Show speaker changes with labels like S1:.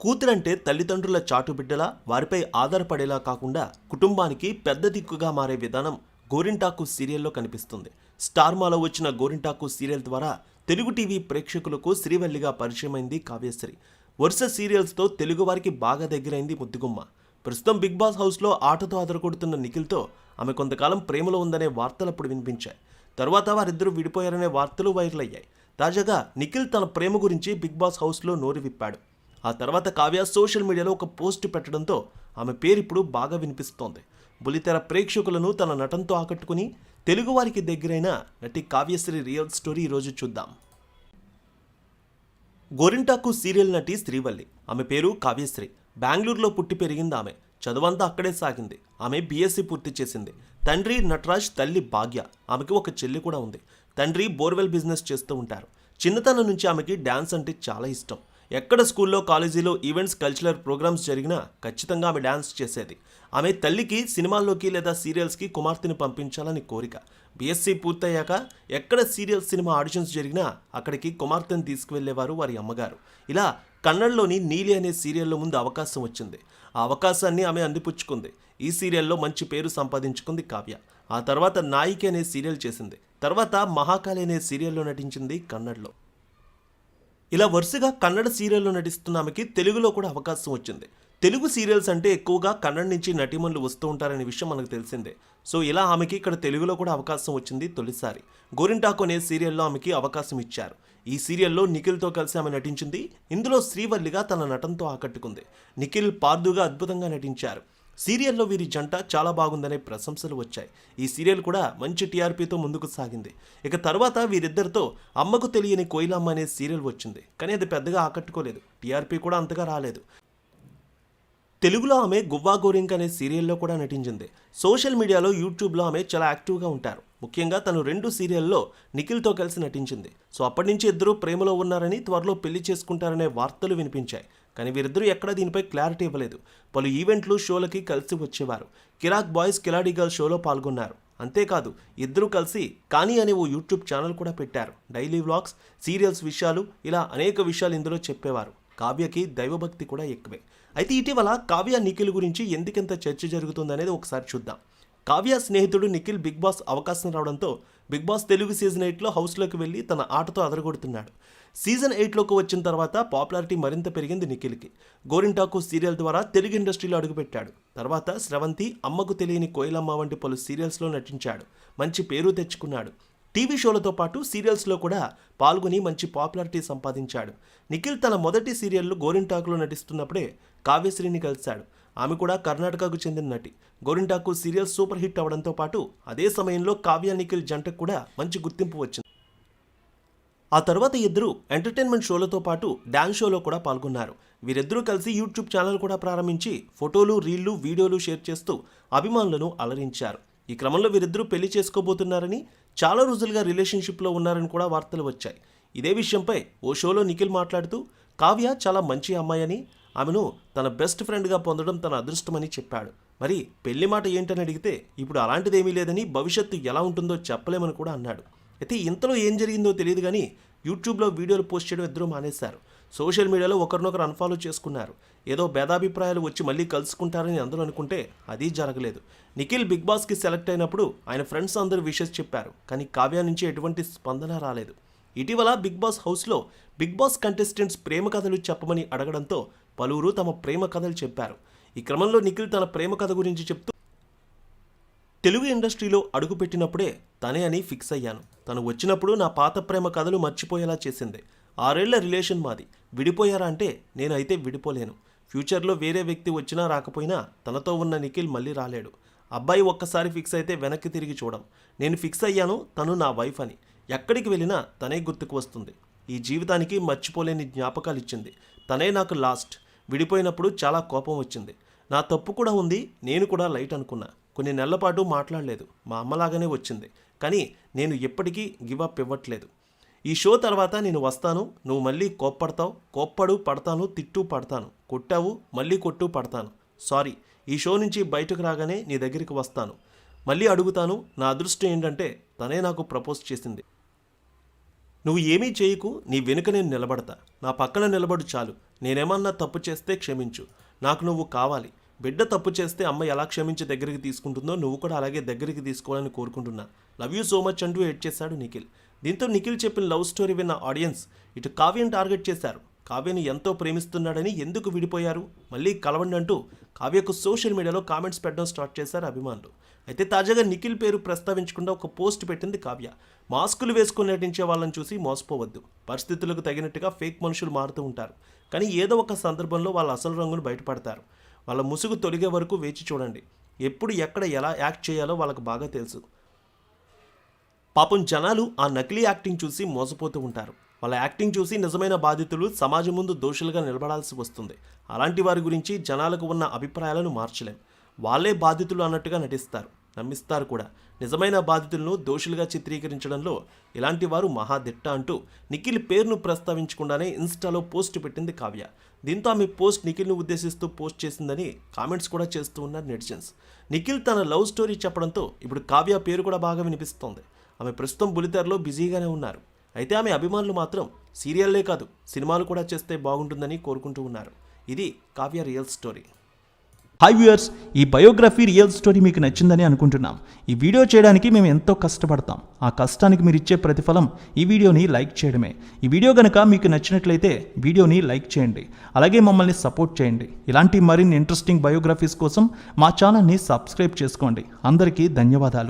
S1: కూతురంటే తల్లిదండ్రుల చాటు బిడ్డలా వారిపై ఆధారపడేలా కాకుండా కుటుంబానికి పెద్ద దిక్కుగా మారే విధానం గోరింటాకు సీరియల్లో కనిపిస్తుంది. స్టార్మాలో వచ్చిన గోరింటాకు సీరియల్ ద్వారా తెలుగు టీవీ ప్రేక్షకులకు శ్రీవల్లిగా పరిచయమైంది కావ్యశ్రీ. వరుస సీరియల్స్తో తెలుగువారికి బాగా దగ్గరైంది ముద్దుగుమ్మ. ప్రస్తుతం బిగ్ బాస్ హౌస్లో ఆటతో అదరకొడుతున్న నిఖిల్తో ఆమె కొంతకాలం ప్రేమలో ఉందనే వార్తలు అప్పుడు వినిపించాయి. తర్వాత వారిద్దరూ విడిపోయారనే వార్తలు వైరల్ అయ్యాయి. తాజాగా నిఖిల్ తన ప్రేమ గురించి బిగ్ బాస్ హౌస్లో నోరు విప్పాడు. ఆ తర్వాత కావ్య సోషల్ మీడియాలో ఒక పోస్ట్ పెట్టడంతో ఆమె పేరు ఇప్పుడు బాగా వినిపిస్తోంది. బులితెర ప్రేక్షకులను తన నటనతో ఆకట్టుకుని తెలుగువారికి దగ్గరైన నటి కావ్యశ్రీ రియల్ స్టోరీ ఈరోజు చూద్దాం. గోరింటాకు సీరియల్ నటి శ్రీవల్లి. ఆమె పేరు కావ్యశ్రీ. బెంగళూరులో పుట్టి పెరిగింది ఆమె. చదువంతా అక్కడే సాగింది. ఆమె బీఎస్సీ పూర్తి చేసింది. తండ్రి నటరాజ్ తల్లి భాగ్య. ఆమెకి ఒక చెల్లి కూడా ఉంది. తండ్రి బోర్వెల్ బిజినెస్ చేస్తూ ఉంటారు. చిన్నతనం నుంచి ఆమెకి డ్యాన్స్ అంటే చాలా ఇష్టం. ఎక్కడ స్కూల్లో కాలేజీలో ఈవెంట్స్ కల్చరల్ ప్రోగ్రామ్స్ జరిగినా ఖచ్చితంగా ఆమె డాన్స్ చేసేది. ఆమె తల్లికి సినిమాల్లోకి లేదా సీరియల్స్కి కుమార్తెను పంపించాలని కోరిక. బీఎస్సీ పూర్తయ్యాక ఎక్కడ సీరియల్ సినిమా ఆడిషన్స్ జరిగినా అక్కడికి కుమార్తెను తీసుకువెళ్ళేవారు వారి అమ్మగారు. ఇలా కన్నడలోని నీలి అనే సీరియల్లో ముందు అవకాశం వచ్చింది. ఆ అవకాశాన్ని ఆమె అందిపుచ్చుకుంది. ఈ సీరియల్లో మంచి పేరు సంపాదించుకుంది కావ్య. ఆ తర్వాత నాయికి అనే సీరియల్ చేసింది. తర్వాత మహాకాళి అనే సీరియల్లో నటించింది కన్నడలో. ఇలా వరుసగా కన్నడ సీరియల్లో నటిస్తున్న ఆమెకి తెలుగులో కూడా అవకాశం వచ్చింది. తెలుగు సీరియల్స్ అంటే ఎక్కువగా కన్నడ నుంచి నటీమణులు వస్తూ ఉంటారనే విషయం మనకు తెలిసిందే. సో ఇలా ఆమెకి ఇక్కడ తెలుగులో కూడా అవకాశం వచ్చింది తొలిసారి. గోరింటాకు అనే సీరియల్లో ఆమెకి అవకాశం ఇచ్చారు. ఈ సీరియల్లో నిఖిల్తో కలిసి ఆమె నటించింది. ఇందులో శ్రీవల్లిగా తన నటనతో ఆకట్టుకుంది. నిఖిల్ పార్దుగా అద్భుతంగా నటించారు. సీరియల్లో వీరి జంట చాలా బాగుందనే ప్రశంసలు వచ్చాయి. ఈ సీరియల్ కూడా మంచి టీఆర్పీతో ముందుకు సాగింది. ఇక తర్వాత వీరిద్దరితో అమ్మకు తెలియని కోయిలమ్మ అనే సీరియల్ వచ్చింది. కానీ అది పెద్దగా ఆకట్టుకోలేదు. టీఆర్పీ కూడా అంతగా రాలేదు. తెలుగులో ఆమె గువ్వా గోరింక్ అనే సీరియల్లో కూడా నటించింది. సోషల్ మీడియాలో యూట్యూబ్లో ఆమె చాలా యాక్టివ్గా ఉంటారు. ముఖ్యంగా తను రెండు సీరియల్లో నిఖిల్తో కలిసి నటించింది. సో అప్పటి నుంచి ఇద్దరు ప్రేమలో ఉన్నారని త్వరలో పెళ్ళి చేసుకుంటారనే వార్తలు వినిపించాయి. కానీ వీరిద్దరూ ఎక్కడా దీనిపై క్లారిటీ ఇవ్వలేదు. పలు ఈవెంట్లు షోలకి కలిసి వచ్చేవారు. కిరాక్ బాయ్స్ కిలాడీ గర్ల్ షోలో పాల్గొన్నారు. అంతేకాదు ఇద్దరూ కలిసి కానీ అనే ఓ యూట్యూబ్ ఛానల్ కూడా పెట్టారు. డైలీ వ్లాగ్స్ సీరియల్స్ విషయాలు ఇలా అనేక విషయాలు ఇందులో చెప్పేవారు. కావ్యకి దైవభక్తి కూడా ఎక్కువే. అయితే ఇటీవల కావ్య నిఖిల్ గురించి ఎందుకంత చర్చ జరుగుతుందనేది ఒకసారి చూద్దాం. కావ్య స్నేహితుడు నిఖిల్ బిగ్ బాస్ అవకాశం రావడంతో బిగ్ బాస్ తెలుగు సీజన్ ఎయిట్లో హౌస్లోకి వెళ్ళి తన ఆటతో అదరగొడుతున్నాడు. సీజన్ ఎయిట్లోకి వచ్చిన తర్వాత పాపులారిటీ మరింత పెరిగింది నిఖిల్కి. గోరింటాకు సీరియల్ ద్వారా తెలుగు ఇండస్ట్రీలో అడుగుపెట్టాడు. తర్వాత స్రవంతి అమ్మకు తెలియని కోయిలమ్మ వంటి పలు సీరియల్స్లో నటించాడు. మంచి పేరు తెచ్చుకున్నాడు. టీవీ షోలతో పాటు సీరియల్స్లో కూడా పాల్గొని మంచి పాపులారిటీ సంపాదించాడు. నిఖిల్ తన మొదటి సీరియల్లో గోరింటాకులో నటిస్తున్నప్పుడే కావ్యశ్రీని కలిశాడు. ఆమె కూడా కర్ణాటకకు చెందిన నటి. గోరింటాకు సీరియల్ సూపర్ హిట్ అవడంతో పాటు అదే సమయంలో కావ్య నిఖిల్ జంటకు కూడా మంచి గుర్తింపు వచ్చింది. ఆ తర్వాత ఇద్దరు ఎంటర్టైన్మెంట్ షోలతో పాటు డ్యాన్స్ షోలో కూడా పాల్గొన్నారు. వీరిద్దరూ కలిసి యూట్యూబ్ ఛానల్ కూడా ప్రారంభించి ఫోటోలు రీళ్ళు వీడియోలు షేర్ చేస్తూ అభిమానులను అలరించారు. ఈ క్రమంలో వీరిద్దరూ పెళ్ళి చేసుకోబోతున్నారని చాలా రోజులుగా రిలేషన్షిప్లో ఉన్నారని కూడా వార్తలు వచ్చాయి. ఇదే విషయంపై ఓ షోలో నిఖిల్ మాట్లాడుతూ కావ్య చాలా మంచి అమ్మాయి అని ఆమెను తన బెస్ట్ ఫ్రెండ్గా పొందడం తన అదృష్టమని చెప్పాడు. మరి పెళ్ళి మాట ఏంటని అడిగితే ఇప్పుడు అలాంటిదేమీ లేదని భవిష్యత్తు ఎలా ఉంటుందో చెప్పలేమని కూడా అన్నాడు. అయితే ఇంతలో ఏం జరిగిందో తెలియదు కానీ యూట్యూబ్లో వీడియోలు పోస్ట్ చేయడం ఇద్దరు మానేశారు. సోషల్ మీడియాలో ఒకరినొకరు అన్ఫాలో చేసుకున్నారు. ఏదో భేదాభిప్రాయాలు వచ్చి మళ్ళీ కలుసుకుంటారని అందరూ అనుకుంటే అది జరగలేదు. నిఖిల్ బిగ్ బాస్కి సెలెక్ట్ అయినప్పుడు ఆయన ఫ్రెండ్స్ అందరూ విషెస్ చెప్పారు. కానీ కావ్య నుంచి ఎటువంటి స్పందన రాలేదు. ఇటీవల బిగ్ బాస్ హౌస్లో బిగ్ బాస్ కంటెస్టెంట్స్ ప్రేమ కథలు చెప్పమని అడగడంతో పలువురు తమ ప్రేమ కథలు చెప్పారు. ఈ క్రమంలో నిఖిల్ తన ప్రేమ కథ గురించి చెప్తూ తెలుగు ఇండస్ట్రీలో అడుగుపెట్టినప్పుడే తనే అని ఫిక్స్ అయ్యాను. తను వచ్చినప్పుడు నా పాత ప్రేమ కథలు మర్చిపోయేలా చేసింది. ఆరేళ్ళ రిలేషన్ మాది. విడిపోయారా అంటే నేనైతే విడిపోలేను. ఫ్యూచర్లో వేరే వ్యక్తి వచ్చినా రాకపోయినా తనతో ఉన్న నిఖిల్ మళ్ళీ రాలేడు. అబ్బాయి ఒక్కసారి ఫిక్స్ అయితే వెనక్కి తిరిగి చూడం. నేను ఫిక్స్ అయ్యాను తను నా వైఫ్ అని. ఎక్కడికి వెళ్ళినా తనే గుర్తుకు వస్తుంది. ఈ జీవితానికి మర్చిపోలేని జ్ఞాపకాలు ఇచ్చింది తనే నాకు లాస్ట్. విడిపోయినప్పుడు చాలా కోపం వచ్చింది. నా తప్పు కూడా ఉంది నేను కూడా లైట్ అనుకున్నా. కొన్ని నెలల పాటు మాట్లాడలేదు. మా అమ్మలాగానే వచ్చింది. కానీ నేను ఎప్పటికీ గివ్ అప్ ఇవ్వట్లేదు. ఈ షో తర్వాత నేను వస్తాను నువ్వు మళ్ళీ కోప్పడతావు కోప్పడు పడతాను తిట్టు పడతాను. కొట్టావు మళ్ళీ కొట్టు పడతాను. సారీ ఈ షో నుంచి బయటకు రాగానే నీ దగ్గరికి వస్తాను. మళ్ళీ అడుగుతాను నా అదృష్టం ఏంటంటే తనే నాకు ప్రపోజ్ చేసింది. నువ్వు ఏమీ చేయకు నీ వెనుక నేను నిలబడతా. నా పక్కన నిలబడు చాలు. నేనేమన్నా తప్పు చేస్తే క్షమించు. నాకు నువ్వు కావాలి. బిడ్డ తప్పు చేస్తే అమ్మ ఎలా క్షమించి దగ్గరికి తీసుకుంటుందో నువ్వు కూడా అలాగే దగ్గరికి తీసుకోవాలని కోరుకుంటున్నా. లవ్ యూ సో మచ్ అంటూ ఎడ్ చేశాడు నిఖిల్. దీంతో నిఖిల్ చెప్పిన లవ్ స్టోరీ విన్న ఆడియన్స్ ఇటు కావ్యం టార్గెట్ చేశారు. కావ్యను ఎంతో ప్రేమిస్తున్నాడని ఎందుకు విడిపోయారు? మళ్ళీ కలవండి అంటూ కావ్యకు సోషల్ మీడియాలో కామెంట్స్ పెట్టడం స్టార్ట్ చేశారు అభిమానులు. అయితే తాజాగా నిఖిల్ పేరు ప్రస్తావించకుండా ఒక పోస్ట్ పెట్టింది కావ్య. మాస్కులు వేసుకుని నటించే వాళ్ళని చూసి మోసపోవద్దు. పరిస్థితులకు తగినట్టుగా ఫేక్ మనుషులు మారుతూ ఉంటారు. కానీ ఏదో ఒక సందర్భంలో వాళ్ళ అసలు రంగును బయటపడతారు. వాళ్ళ ముసుగు తొలిగే వరకు వేచి చూడండి. ఎప్పుడు ఎక్కడ ఎలా యాక్ట్ చేయాలో వాళ్ళకు బాగా తెలుసు. పాపం జనాలు ఆ నకిలీ యాక్టింగ్ చూసి మోసపోతూ ఉంటారు. వాళ్ళ యాక్టింగ్ చూసి నిజమైన బాధితులు సమాజం ముందు దోషులుగా నిలబడాల్సి వస్తుంది. అలాంటి వారి గురించి జనాలకు ఉన్న అభిప్రాయాలను మార్చలేం. వాళ్ళే బాధితులు అన్నట్టుగా నటిస్తారు. నమ్మిస్తారు కూడా. నిజమైన బాధితులను దోషులుగా చిత్రీకరించడంలో ఇలాంటి వారు మహాదిట్ట అంటూ నిఖిల్ పేరును ప్రస్తావించకుండానే ఇన్స్టాలో పోస్ట్ పెట్టింది కావ్య. దీంతో ఆమె పోస్ట్ నిఖిల్ను ఉద్దేశిస్తూ పోస్ట్ చేసిందని కామెంట్స్ కూడా చేస్తూ ఉన్నారు నెటిజన్స్. నిఖిల్ తన లవ్ స్టోరీ చెప్పడంతో ఇప్పుడు కావ్య పేరు కూడా బాగా వినిపిస్తోంది. ఆమె ప్రస్తుతం బులితెరలో బిజీగానే ఉన్నారు. అయితే ఆమె అభిమానులు మాత్రం సీరియల్లే కాదు సినిమాలు కూడా చేస్తే బాగుంటుందని కోరుకుంటూ ఉన్నారు. ఇది Kavya real story.
S2: Hi viewers ఈ బయోగ్రఫీ రియల్ స్టోరీ మీకు నచ్చిందని అనుకుంటున్నాం. ఈ వీడియో చేయడానికి మేము ఎంతో కష్టపడతాం. ఆ కష్టానికి మీరు ఇచ్చే ప్రతిఫలం ఈ వీడియోని లైక్ చేయడమే. ఈ వీడియో కనుక మీకు నచ్చినట్లయితే వీడియోని లైక్ చేయండి. అలాగే మమ్మల్ని సపోర్ట్ చేయండి. ఇలాంటి మరిన్ని ఇంట్రెస్టింగ్ బయోగ్రఫీస్ కోసం మా ఛానల్ని సబ్స్క్రైబ్ చేసుకోండి. అందరికీ ధన్యవాదాలు.